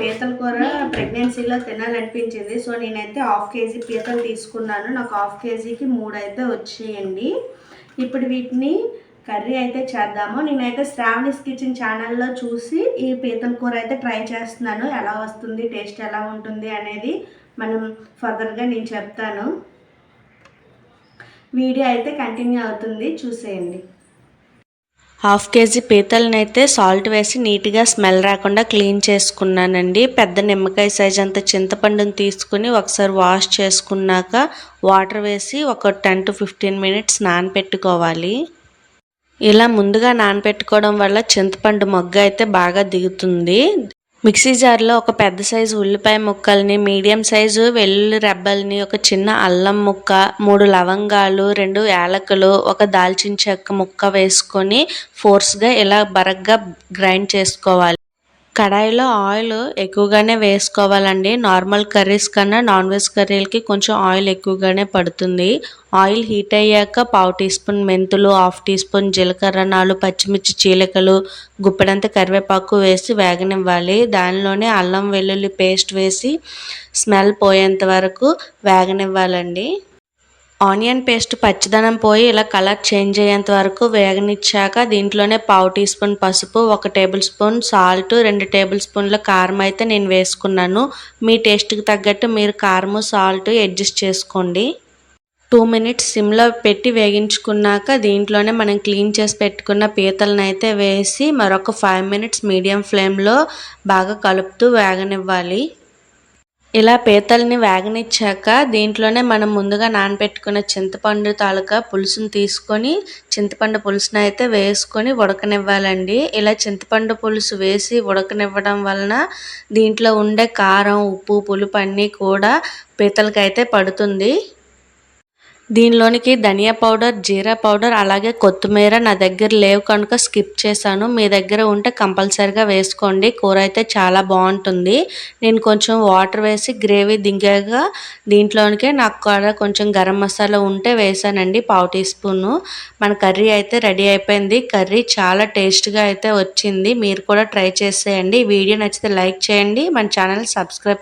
పీతల కూర ప్రెగ్నెన్సీలో తినాలనిపించింది. సో నేనైతే హాఫ్ కేజీ పీతలు తీసుకున్నాను. నాకు హాఫ్ కేజీకి మూడు అయితే వచ్చేయండి. ఇప్పుడు వీటిని కర్రీ అయితే చేద్దాము. నేనైతే శ్రావణిస్ కిచెన్ ఛానల్లో చూసి ఈ పీతల కూర అయితే ట్రై చేస్తున్నాను. ఎలా వస్తుంది టేస్ట్ ఎలా ఉంటుంది అనేది మనం ఫర్దర్గా నేను చెప్తాను. వీడియో అయితే కంటిన్యూ అవుతుంది. చూసేయండి. హాఫ్ కేజీ పీతలనైతే అయితే సాల్ట్ వేసి నీట్గా స్మెల్ రాకుండా క్లీన్ చేసుకున్నానండి. పెద్ద నిమ్మకాయ సైజ్ అంత చింతపండుని తీసుకుని ఒకసారి వాష్ చేసుకున్నాక వాటర్ వేసి ఒక టెన్ టు ఫిఫ్టీన్ మినిట్స్ నానపెట్టుకోవాలి. ఇలా ముందుగా నానపెట్టుకోవడం వల్ల చింతపండు మొగ్గ అయితే బాగా దిగుతుంది. మిక్సీ జార్లో ఒక పెద్ద సైజు ఉల్లిపాయ ముక్కల్ని మీడియం సైజు వెల్లుల్లి రెబ్బల్ని ఒక చిన్న అల్లం ముక్క మూడు లవంగాలు రెండు యాలకులు ఒక దాల్చిన చెక్క ముక్క వేసుకొని ఫోర్స్గా ఇలా బరగ్గా గ్రైండ్ చేసుకోవాలి. కడాయిలో ఆయిల్ ఎక్కువగానే వేసుకోవాలండి. నార్మల్ కర్రీస్ కన్నా నాన్ వెజ్ కర్రీలకి కొంచెం ఆయిల్ ఎక్కువగానే పడుతుంది. ఆయిల్ హీట్ అయ్యాక పావు టీ స్పూన్ మెంతులు హాఫ్ టీ స్పూన్ జీలకర్ర నాలుగు పచ్చిమిర్చి చీలకలు గుప్పెడంత కరివేపాకు వేసి వేగనివ్వాలి. దానిలోనే అల్లం వెల్లుల్లి పేస్ట్ వేసి స్మెల్ పోయేంత వరకు వేగనివ్వాలండి. ఆనియన్ పేస్ట్ పచ్చిదనం పోయి ఇలా కలర్ చేంజ్ అయ్యేంత వరకు వేగనిచ్చాక దీంట్లోనే పావు టీ స్పూన్ పసుపు ఒక టేబుల్ స్పూన్ సాల్ట్ రెండు టేబుల్ స్పూన్ల కారం అయితే నేను వేసుకున్నాను. మీ టేస్ట్కి తగ్గట్టు మీరు కారము సాల్ట్ అడ్జస్ట్ చేసుకోండి. టూ మినిట్స్ సిమ్లో పెట్టి వేగించుకున్నాక దీంట్లోనే మనం క్లీన్ చేసి పెట్టుకున్న పీతలను అయితే వేసి మరొక ఫైవ్ మినిట్స్ మీడియం ఫ్లేమ్లో బాగా కలుపుతూ వేగనివ్వాలి. ఇలా పీతల్ని వేగనిచ్చాక దీంట్లోనే మనం ముందుగా నానబెట్టుకున్న చింతపండు తాలూకా పులుసుని తీసుకొని చింతపండు పులుసుని అయితే వేసుకొని ఉడకనివ్వాలండి. ఇలా చింతపండు పులుసు వేసి ఉడకనివ్వడం వలన దీంట్లో ఉండే కారం ఉప్పు పులుపు అన్నీ కూడా పీతలకైతే పడుతుంది. దీనిలోనికి ధనియా పౌడర్ జీరా పౌడర్ అలాగే కొత్తిమీర నా దగ్గర లేవు కనుక స్కిప్ చేశాను. మీ దగ్గర ఉంటే కంపల్సరిగా వేసుకోండి. కూర అయితే చాలా బాగుంటుంది. నేను కొంచెం వాటర్ వేసి గ్రేవీ దిగాక దీంట్లోనికే నాకు కూడా కొంచెం గరం మసాలా ఉంటే వేసానండి పావు టీ స్పూను. మన కర్రీ అయితే రెడీ అయిపోయింది. కర్రీ చాలా టేస్ట్గా అయితే వచ్చింది. మీరు కూడా ట్రై చేసేయండి. వీడియో నచ్చితే లైక్ చేయండి. మన ఛానల్ సబ్స్క్రైబ్